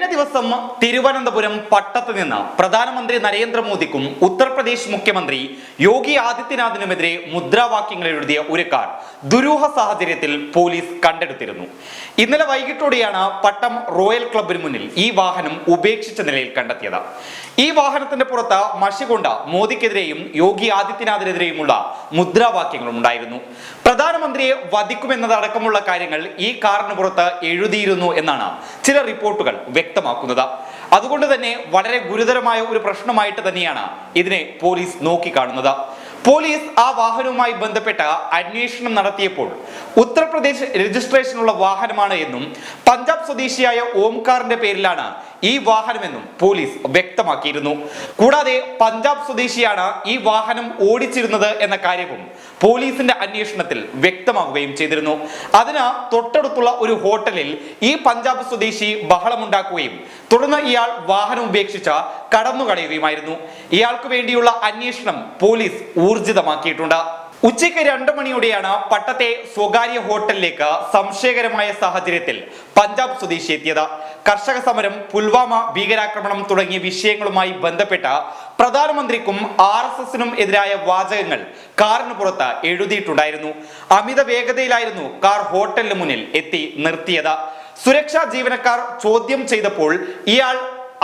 കഴിഞ്ഞ ദിവസം തിരുവനന്തപുരം പട്ടത്ത് നിന്ന് പ്രധാനമന്ത്രി നരേന്ദ്രമോദിക്കും ഉത്തർപ്രദേശ് മുഖ്യമന്ത്രി യോഗി ആദിത്യനാഥിനുമെതിരെ മുദ്രാവാക്യങ്ങൾ എഴുതിയ ഒരു കാർ ദുരൂഹ സാഹചര്യത്തിൽ പോലീസ് കണ്ടെടുത്തിരുന്നു. ഇന്നലെ വൈകിട്ടോടെയാണ് പട്ടം റോയൽ ക്ലബിന് മുന്നിൽ ഈ വാഹനം ഉപേക്ഷിച്ച നിലയിൽ കണ്ടെത്തിയത്. ഈ വാഹനത്തിന്റെ പുറത്ത് മഷി കൊണ്ട മോദിക്കെതിരെയും യോഗി ആദിത്യനാഥിനെതിരെയുമുള്ള മുദ്രാവാക്യങ്ങളും ഉണ്ടായിരുന്നു. പ്രധാനമന്ത്രിയെ വധിക്കുമെന്നതടക്കമുള്ള കാര്യങ്ങൾ ഈ കാറിന് പുറത്ത് എഴുതിയിരുന്നു എന്നാണ് ചില റിപ്പോർട്ടുകൾ വ്യക്തമാക്കുന്നത്. അതുകൊണ്ട് തന്നെ വളരെ ഗുരുതരമായ ഒരു പ്രശ്നമായിട്ട് തന്നെയാണ് ഇതിനെ പോലീസ് നോക്കിക്കാണുന്നത്. പോലീസ് ആ വാഹനവുമായി ബന്ധപ്പെട്ട അന്വേഷണം നടത്തിയപ്പോൾ ഉത്തർപ്രദേശ് രജിസ്ട്രേഷനുള്ള വാഹനമാണ് എന്നും പഞ്ചാബ് സ്വദേശിയായ ഓംകാറിന്റെ പേരിലാണ് ഈ വാഹനമെന്നും പോലീസ് വ്യക്തമാക്കിയിരുന്നു. കൂടാതെ പഞ്ചാബ് സ്വദേശിയാണ് ഈ വാഹനം ഓടിച്ചിരുന്നത് എന്ന കാര്യവും പോലീസിന്റെ അന്വേഷണത്തിൽ വ്യക്തമാവുകയും ചെയ്തിരുന്നു. അതിന് തൊട്ടടുത്തുള്ള ഒരു ഹോട്ടലിൽ ഈ പഞ്ചാബ് സ്വദേശി ബഹളമുണ്ടാക്കുകയും തുടർന്ന് ഇയാൾ വാഹനം ഉപേക്ഷിച്ച കടന്നുകളയുകയുമായിരുന്നു. ഇയാൾക്ക് വേണ്ടിയുള്ള അന്വേഷണം പോലീസ് ഊർജിതമാക്കിയിട്ടുണ്ട്. ഉച്ചയ്ക്ക് രണ്ടു മണിയോടെയാണ് പട്ടത്തെ സ്വകാര്യ ഹോട്ടലിലേക്ക് സംശയകരമായ സാഹചര്യത്തിൽ പഞ്ചാബ് സ്വദേശി എത്തിയത്. കർഷക സമരം പുൽവാമ ഭീകരാക്രമണം തുടങ്ങിയ വിഷയങ്ങളുമായി ബന്ധപ്പെട്ട പ്രധാനമന്ത്രിക്കും ആർ എസ് എസിനും എതിരായ വാചകങ്ങൾ കാറിന് പുറത്ത് എഴുതിയിട്ടുണ്ടായിരുന്നു. അമിത വേഗതയിലായിരുന്നു കാർ ഹോട്ടലിന് മുന്നിൽ എത്തി നിർത്തിയത്. സുരക്ഷാ ജീവനക്കാർ ചോദ്യം ചെയ്തപ്പോൾ ഇയാൾ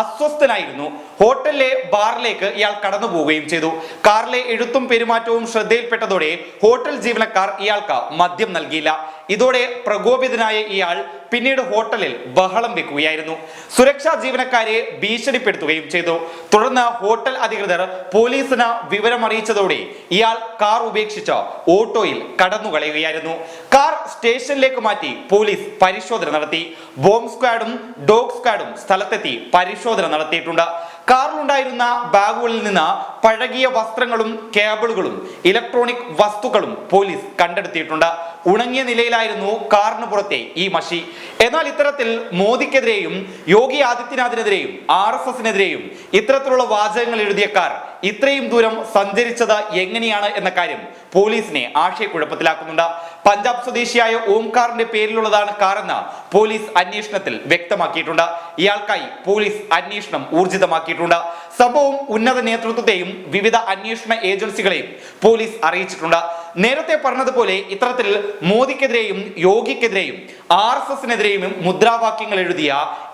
അസ്വസ്ഥനായിരുന്നു. ഹോട്ടലിലെ ബാറിലേക്ക് ഇയാൾ കടന്നു പോവുകയും ചെയ്തു. കാറിലെ എഴുത്തും പെരുമാറ്റവും ശ്രദ്ധയിൽപ്പെട്ടതോടെ ഹോട്ടൽ ജീവനക്കാർ ഇയാൾക്ക് മദ്യം നൽകിയില്ല. ഇതോടെ പ്രകോപിതനായ ഇയാൾ പിന്നീട് ഹോട്ടലിൽ ബഹളം വെക്കുകയായിരുന്നു. സുരക്ഷാ ജീവനക്കാരെ ഭീഷണിപ്പെടുത്തുകയും ചെയ്തു. തുടർന്ന് ഹോട്ടൽ അധികൃതർ പോലീസിന് വിവരമറിയിച്ചതോടെ ഇയാൾ കാർ ഉപേക്ഷിച്ച് ഓട്ടോയിൽ കടന്നുകളയുകയായിരുന്നു. കാർ സ്റ്റേഷനിലേക്ക് മാറ്റി പോലീസ് പരിശോധന നടത്തി. ബോംബ് സ്ക്വാഡും ഡോഗ് സ്ക്വാഡും സ്ഥലത്തെത്തി പരിശോധന നടത്തിയിട്ടുണ്ട്. കാറിലുണ്ടായിരുന്ന ബാഗുകളിൽ നിന്ന് പഴകിയ വസ്ത്രങ്ങളും കേബിളുകളും ഇലക്ട്രോണിക് വസ്തുക്കളും പോലീസ് കണ്ടെടുത്തിയിട്ടുണ്ട്. ഉണങ്ങിയ നിലയിലായിരുന്നു കാറിന് പുറത്തെ ഈ മഷി. എന്നാൽ ഇത്തരത്തിൽ മോദിക്കെതിരെയും യോഗി ആദിത്യനാഥിനെതിരെയും ആർ എസ് എസിനെതിരെയും ഇത്തരത്തിലുള്ള വാചകങ്ങൾ എഴുതിയ കാർ ഇത്രയും ദൂരം സഞ്ചരിച്ചത് എങ്ങനെയാണ് എന്ന കാര്യം പോലീസിനെ ആശയക്കുഴപ്പത്തിലാക്കുന്നുണ്ട്. പഞ്ചാബ് സ്വദേശിയായ ഓംകാറിന്റെ പേരിലുള്ളതാണ് കാറെന്ന് പോലീസ് അന്വേഷണത്തിൽ വ്യക്തമാക്കിയിട്ടുണ്ട്. ഇയാൾക്കായി പോലീസ് അന്വേഷണം ഊർജിതമാക്കിയിട്ടുണ്ട്. സംഭവം ഉന്നത നേതൃത്വത്തെയും വിവിധ അന്വേഷണ ഏജൻസികളെയും പോലീസ് അറിയിച്ചിട്ടുണ്ട്. നേരത്തെ പറഞ്ഞതുപോലെ ഇത്തരത്തിൽ മോദിക്കെതിരെയും യോഗിക്കെതിരെയും ആർ എസ് എസിനെതിരെയും മുദ്രാവാക്യങ്ങൾ എഴുതിയ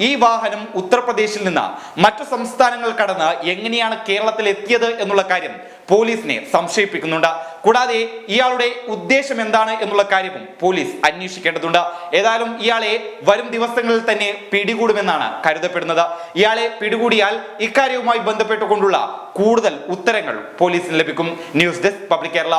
ഈ വാഹനം ഉത്തർപ്രദേശിൽ നിന്ന് മറ്റു സംസ്ഥാനങ്ങൾ കടന്ന് എങ്ങനെയാണ് കേരളത്തിൽ എത്തിയത് എന്നുള്ള കാര്യം പോലീസിനെ സംശയിപ്പിക്കുന്നുണ്ട്. കൂടാതെ ഇയാളുടെ ഉദ്ദേശം എന്താണ് എന്നുള്ള കാര്യവും പോലീസ് അന്വേഷിക്കേണ്ടതുണ്ട്. ഏതായാലും ഇയാളെ വരും ദിവസങ്ങളിൽ തന്നെ പിടികൂടുമെന്നാണ് കരുതപ്പെടുന്നത്. ഇയാളെ പിടികൂടിയാൽ ഇക്കാര്യവുമായി ബന്ധപ്പെട്ടുകൊണ്ടുള്ള കൂടുതൽ ഉത്തരങ്ങൾ പോലീസിന് ലഭിക്കും. News desk public Kerala.